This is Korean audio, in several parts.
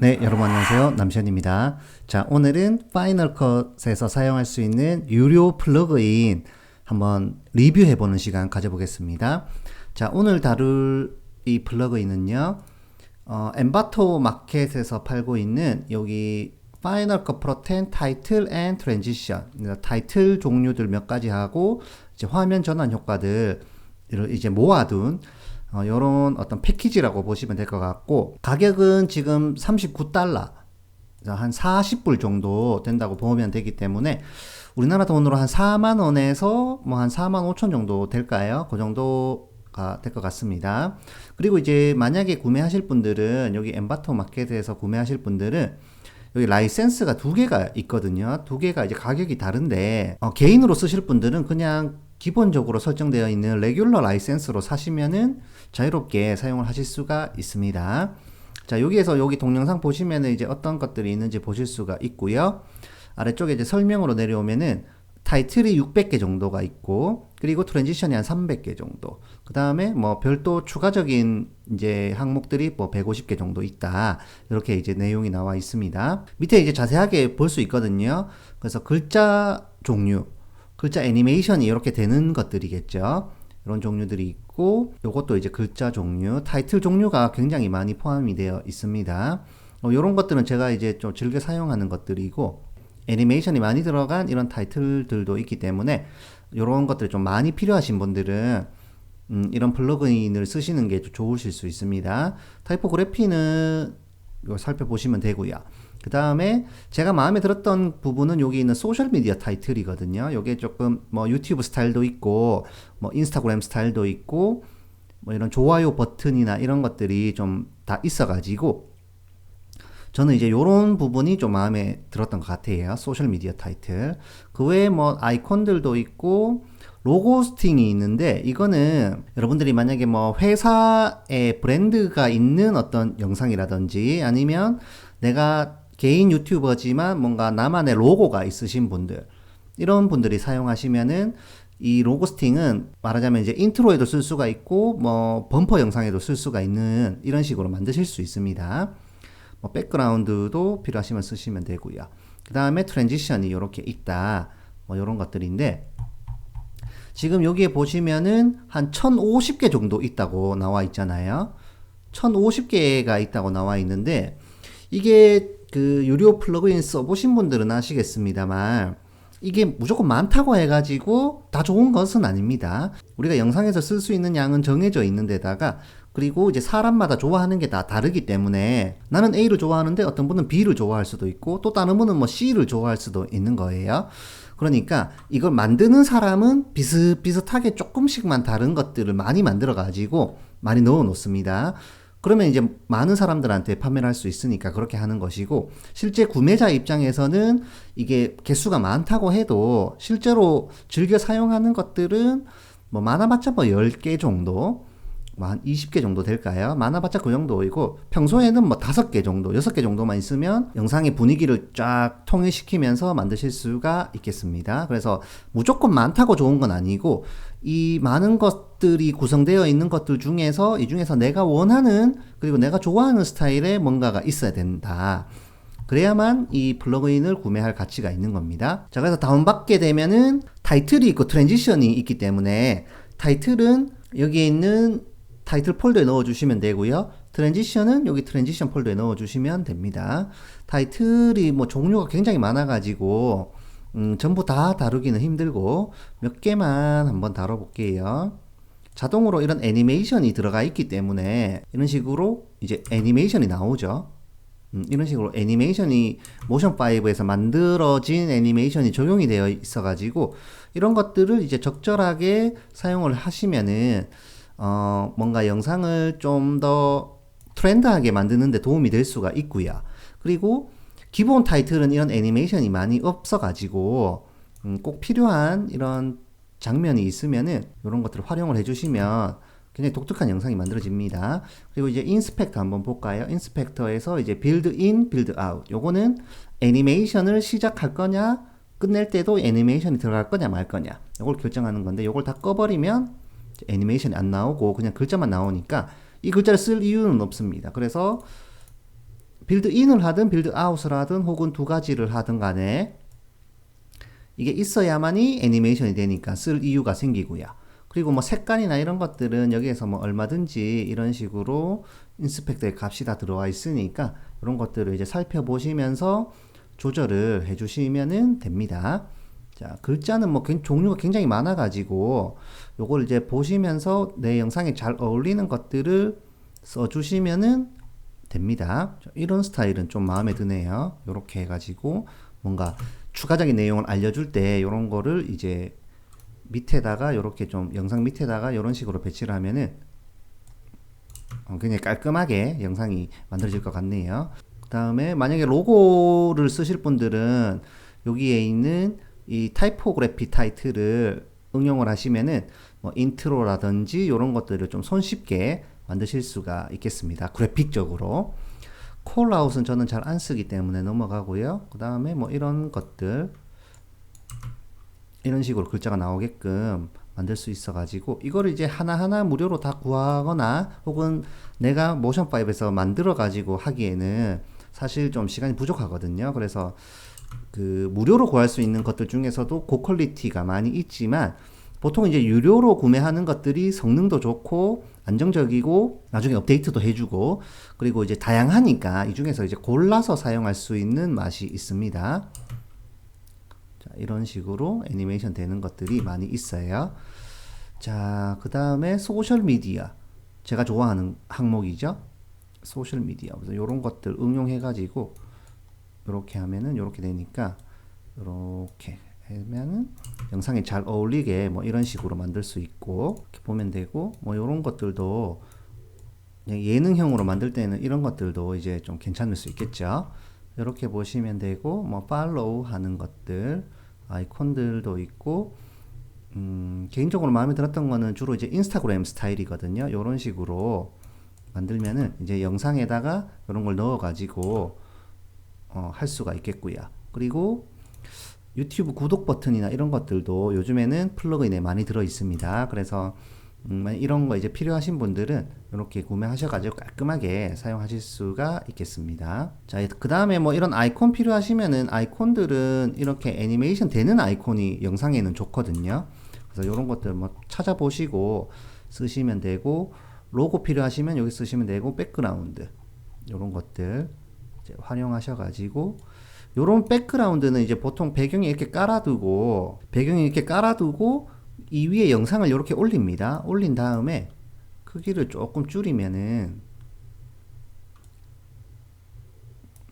네, 여러분 안녕하세요. 남편입니다. 자, 오늘은 파이널 컷에서 사용할 수 있는 유료 플러그인 한번 리뷰해 보는 시간 가져보겠습니다. 자, 오늘 다룰 이 플러그인은요, 어, 엠바토 마켓에서 팔고 있는 여기 파이널 컷 프로 10 타이틀 앤 트랜지션 타이틀 종류들 몇 가지 하고 이제 화면 전환 효과들 을 이제 모아둔 어, 요런 어떤 패키지라고 보시면 될 것 같고 가격은 지금 39달러 한 40불 정도 된다고 보면 되기 때문에 우리나라 돈으로 한 4만 원에서 뭐 한 4만 5천 정도 될까요? 그 정도가 될 것 같습니다. 그리고 이제 만약에 구매하실 분들은 여기 엠바토 마켓에서 구매하실 분들은 여기 라이센스가 두 개가 있거든요. 두 개가 이제 가격이 다른데 어, 개인으로 쓰실 분들은 그냥 기본적으로 설정되어 있는 레귤러 라이센스로 사시면은 자유롭게 사용을 하실 수가 있습니다. 자, 여기에서 여기 동영상 보시면은 이제 어떤 것들이 있는지 보실 수가 있고요. 아래쪽에 이제 설명으로 내려오면은 타이틀이 600개 정도가 있고 그리고 트랜지션이 한 300개 정도. 그다음에 뭐 별도 추가적인 이제 항목들이 뭐 150개 정도 있다. 이렇게 이제 내용이 나와 있습니다. 밑에 이제 자세하게 볼 수 있거든요. 그래서 글자 종류 글자 애니메이션이 이렇게 되는 것들이겠죠. 이런 종류들이 있고 이것도 이제 글자 종류, 타이틀 종류가 굉장히 많이 포함이 되어 있습니다. 어, 이런 것들은 제가 이제 좀 즐겨 사용하는 것들이고 애니메이션이 많이 들어간 이런 타이틀들도 있기 때문에 이런 것들이 좀 많이 필요하신 분들은 음, 이런 플러그인을 쓰시는 게 좋으실 수 있습니다. 타이포그래피는 이거 살펴보시면 되고요. 그 다음에 제가 마음에 들었던 부분은 여기 있는 소셜미디어 타이틀이거든요. 요게 조금 뭐 유튜브 스타일도 있고, 뭐 인스타그램 스타일도 있고, 뭐 이런 좋아요 버튼이나 이런 것들이 좀 다 있어가지고, 저는 이제 요런 부분이 좀 마음에 들었던 것 같아요. 소셜미디어 타이틀. 그 외에 뭐 아이콘들도 있고, 로고스팅이 있는데 이거는 여러분들이 만약에 뭐 회사의 브랜드가 있는 어떤 영상이라든지 아니면 내가 개인 유튜버지만 뭔가 나만의 로고가 있으신 분들 이런 분들이 사용하시면은 이 로고스팅은 말하자면 이제 인트로에도 쓸 수가 있고 뭐 범퍼 영상에도 쓸 수가 있는 이런 식으로 만드실 수 있습니다. 뭐 백그라운드도 필요하시면 쓰시면 되고요. 그 다음에 트랜지션이 이렇게 있다. 뭐 이런 것들인데 지금 여기에 보시면은 한 1050개 정도 있다고 나와 있잖아요. 1050개가 있다고 나와 있는데 이게 그 유료 플러그인 써보신 분들은 아시겠습니다만 이게 무조건 많다고 해가지고 다 좋은 것은 아닙니다. 우리가 영상에서 쓸 수 있는 양은 정해져 있는 데다가 그리고 이제 사람마다 좋아하는 게 다 다르기 때문에 나는 A를 좋아하는데 어떤 분은 B를 좋아할 수도 있고 또 다른 분은 뭐 C를 좋아할 수도 있는 거예요. 그러니까 이걸 만드는 사람은 비슷비슷하게 조금씩만 다른 것들을 많이 만들어 가지고 많이 넣어 놓습니다. 그러면 이제 많은 사람들한테 판매를 할 수 있으니까 그렇게 하는 것이고 실제 구매자 입장에서는 이게 개수가 많다고 해도 실제로 즐겨 사용하는 것들은 뭐 많아봤자 뭐 10개 정도 뭐 한 20개 정도 될까요? 많아봤자 그 정도이고 평소에는 뭐 5개 정도, 6개 정도만 있으면 영상의 분위기를 쫙 통일시키면서 만드실 수가 있겠습니다. 그래서 무조건 많다고 좋은 건 아니고 이 많은 것들이 구성되어 있는 것들 중에서 이 중에서 내가 원하는 그리고 내가 좋아하는 스타일의 뭔가가 있어야 된다. 그래야만 이 플러그인을 구매할 가치가 있는 겁니다. 자, 그래서 다운받게 되면은 타이틀이 있고 트랜지션이 있기 때문에 타이틀은 여기에 있는 타이틀 폴더에 넣어주시면 되고요. 트랜지션은 여기 트랜지션 폴더에 넣어주시면 됩니다. 타이틀이 뭐 종류가 굉장히 많아가지고 음, 전부 다 다루기는 힘들고 몇 개만 한번 다뤄볼게요. 자동으로 이런 애니메이션이 들어가 있기 때문에 이런 식으로 이제 애니메이션이 나오죠. 음, 이런 식으로 애니메이션이 모션 5에서 만들어진 애니메이션이 적용이 되어 있어가지고 이런 것들을 이제 적절하게 사용을 하시면은 어, 뭔가 영상을 좀 더 트렌드하게 만드는데 도움이 될 수가 있고요. 그리고 기본 타이틀은 이런 애니메이션이 많이 없어가지고 음, 꼭 필요한 이런 장면이 있으면은 이런 것들을 활용을 해주시면 굉장히 독특한 영상이 만들어집니다. 그리고 이제 인스펙터 한번 볼까요? 인스펙터에서 이제 빌드 인, 빌드 아웃. 요거는 애니메이션을 시작할 거냐, 끝낼 때도 애니메이션이 들어갈 거냐 말 거냐. 요걸 결정하는 건데 요걸 다 꺼버리면 애니메이션이 안 나오고 그냥 글자만 나오니까 이 글자를 쓸 이유는 없습니다. 그래서 빌드인을 하든 빌드아웃을 하든 혹은 두 가지를 하든 간에 이게 있어야만이 애니메이션이 되니까 쓸 이유가 생기고요. 그리고 뭐 색깔이나 이런 것들은 여기에서 뭐 얼마든지 이런 식으로 인스펙터의 값이 다 들어와 있으니까 이런 것들을 이제 살펴보시면서 조절을 해주시면은 됩니다. 자, 글자는 뭐 종류가 굉장히 많아가지고 요걸 이제 보시면서 내 영상에 잘 어울리는 것들을 써주시면은 됩니다. 이런 스타일은 좀 마음에 드네요. 이렇게 해가지고 뭔가 추가적인 내용을 알려줄 때 이런 거를 이제 밑에다가 이렇게 좀 영상 밑에다가 이런 식으로 배치를 하면은 어, 굉장히 깔끔하게 영상이 만들어질 것 같네요. 그 다음에 만약에 로고를 쓰실 분들은 여기에 있는 이 타이포그래피 타이틀을 응용을 하시면은 뭐 인트로라든지 이런 것들을 좀 손쉽게 만드실 수가 있겠습니다. 그래픽적으로. 콜아웃은 저는 잘 안 쓰기 때문에 넘어가고요. 그 다음에 뭐 이런 것들 이런 식으로 글자가 나오게끔 만들 수 있어 가지고 이거를 이제 하나하나 무료로 다 구하거나 혹은 내가 모션 5에서 만들어 가지고 하기에는 사실 좀 시간이 부족하거든요. 그래서 그 무료로 구할 수 있는 것들 중에서도 고퀄리티가 많이 있지만 보통 이제 유료로 구매하는 것들이 성능도 좋고 안정적이고 나중에 업데이트도 해주고 그리고 이제 다양하니까 이 중에서 이제 골라서 사용할 수 있는 맛이 있습니다. 자, 이런 식으로 애니메이션 되는 것들이 많이 있어요. 자, 그 다음에 소셜미디어. 제가 좋아하는 항목이죠. 소셜미디어. 이런 것들 응용해가지고 이렇게 하면은 이렇게 되니까 이렇게 하면은 영상에 잘 어울리게 뭐 이런 식으로 만들 수 있고 이렇게 보면 되고 뭐 이런 것들도 예능형으로 만들 때는 이런 것들도 이제 좀 괜찮을 수 있겠죠. 이렇게 보시면 되고 뭐 팔로우 하는 것들 아이콘들도 있고 음, 개인적으로 마음에 들었던 거는 주로 이제 인스타그램 스타일이거든요. 이런 식으로 만들면은 이제 영상에다가 이런 걸 넣어 가지고 어, 할 수가 있겠고요. 그리고 유튜브 구독 버튼이나 이런 것들도 요즘에는 플러그인에 많이 들어 있습니다. 그래서 음, 이런 거 이제 필요하신 분들은 이렇게 구매하셔가지고 깔끔하게 사용하실 수가 있겠습니다. 자, 그 다음에 뭐 이런 아이콘 필요하시면은 아이콘들은 이렇게 애니메이션 되는 아이콘이 영상에는 좋거든요. 그래서 이런 것들 뭐 찾아보시고 쓰시면 되고, 로고 필요하시면 여기 쓰시면 되고, 백그라운드. 이런 것들 활용하셔가지고, 요런 백그라운드는 이제 보통 배경에 이렇게 깔아두고, 배경에 이렇게 깔아두고, 이 위에 영상을 이렇게 올립니다. 올린 다음에 크기를 조금 줄이면은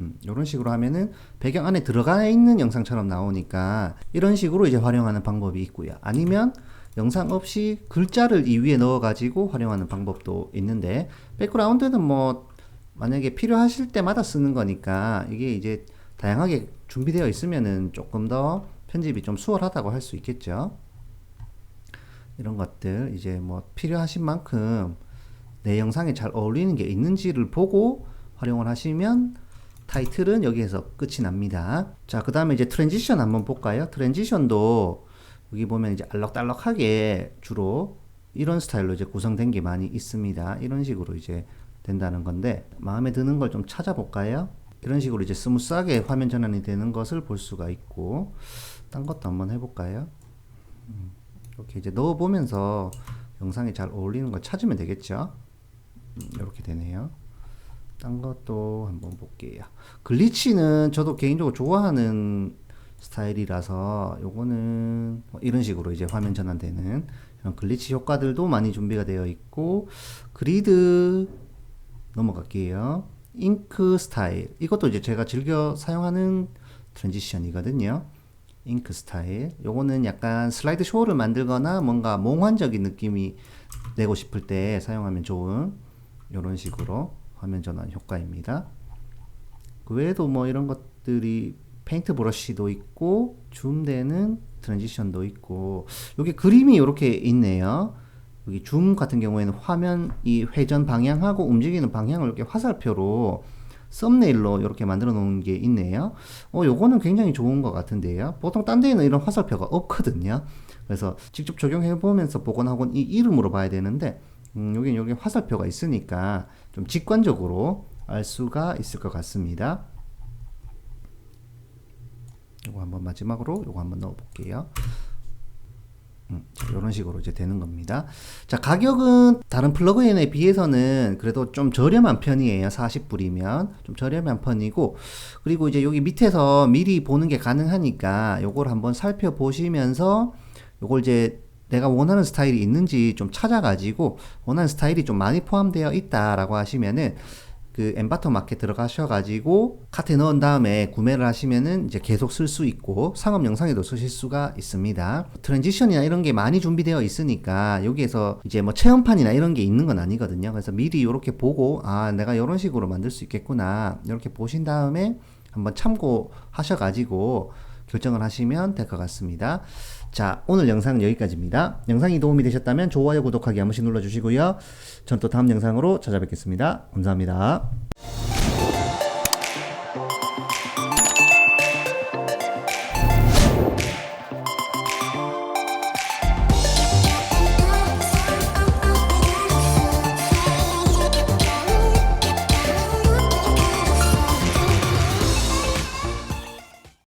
음, 이런 식으로 하면은 배경 안에 들어가 있는 영상처럼 나오니까 이런 식으로 이제 활용하는 방법이 있고요. 아니면 영상 없이 글자를 이 위에 넣어 가지고 활용하는 방법도 있는데 백그라운드는 뭐 만약에 필요하실 때마다 쓰는 거니까 이게 이제 다양하게 준비되어 있으면은 조금 더 편집이 좀 수월하다고 할 수 있겠죠. 이런 것들 이제 뭐 필요하신 만큼 내 영상에 잘 어울리는 게 있는지를 보고 활용을 하시면 타이틀은 여기에서 끝이 납니다. 자, 그 다음에 이제 트랜지션 한번 볼까요? 트랜지션도 여기 보면 이제 알록달록하게 주로 이런 스타일로 이제 구성된 게 많이 있습니다. 이런 식으로 이제 된다는 건데 마음에 드는 걸 좀 찾아볼까요? 이런 식으로 이제 스무스하게 화면 전환이 되는 것을 볼 수가 있고 딴 것도 한번 해볼까요? 음. 이렇게 이제 넣어보면서 영상에 잘 어울리는 걸 찾으면 되겠죠. 음, 이렇게 되네요. 딴 것도 한번 볼게요. 글리치는 저도 개인적으로 좋아하는 스타일이라서 요거는 뭐 이런 식으로 이제 화면 전환되는 이런 글리치 효과들도 많이 준비가 되어 있고 그리드 넘어갈게요. 잉크 스타일 이것도 이제 제가 즐겨 사용하는 트랜지션이거든요. 잉크 스타일. 요거는 약간 슬라이드 쇼를 만들거나 뭔가 몽환적인 느낌이 내고 싶을 때 사용하면 좋은 이런 식으로 화면 전환 효과입니다. 그 외에도 뭐 이런 것들이 페인트 브러쉬도 있고 줌되는 트랜지션도 있고 여기 그림이 이렇게 있네요. 여기 줌 같은 경우에는 화면 이 회전 방향하고 움직이는 방향을 이렇게 화살표로 썸네일로 이렇게 만들어 놓은 게 있네요. 어, 요거는 굉장히 좋은 것 같은데요. 보통 딴 데에는 이런 화살표가 없거든요. 그래서 직접 적용해 보면서 보건하고는 이 이름으로 봐야 되는데, 음, 여기 여기 화살표가 있으니까 좀 직관적으로 알 수가 있을 것 같습니다. 요거 한번 마지막으로 요거 한번 넣어 볼게요. 음, 자, 이런 식으로 이제 되는 겁니다. 자, 가격은 다른 플러그인에 비해서는 그래도 좀 저렴한 편이에요. 40불이면. 좀 저렴한 편이고, 그리고 이제 여기 밑에서 미리 보는 게 가능하니까 요걸 한번 살펴보시면서 요걸 이제 내가 원하는 스타일이 있는지 좀 찾아가지고 원하는 스타일이 좀 많이 포함되어 있다라고 하시면은 그 엠바터 마켓 들어가셔가지고 카트에 넣은 다음에 구매를 하시면은 이제 계속 쓸 수 있고 상업 영상에도 쓰실 수가 있습니다. 트랜지션이나 이런 게 많이 준비되어 있으니까 여기에서 이제 뭐 체험판이나 이런 게 있는 건 아니거든요. 그래서 미리 이렇게 보고 아 내가 이런 식으로 만들 수 있겠구나 이렇게 보신 다음에 한번 참고하셔가지고 결정을 하시면 될 것 같습니다. 자, 오늘 영상은 여기까지입니다. 영상이 도움이 되셨다면 좋아요, 구독하기 한 번씩 눌러주시고요. 전 또 다음 영상으로 찾아뵙겠습니다. 감사합니다.